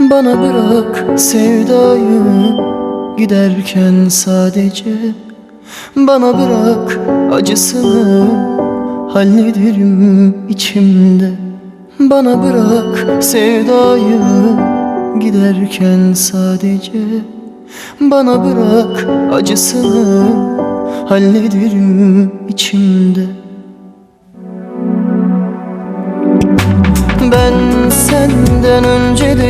Bana bırak sevdayı Giderken sadece. Bana bırak acısını Hallederim içimde. Bana bırak sevdayı Giderken sadece. Bana bırak acısını Hallederim içimde. Ben senden önce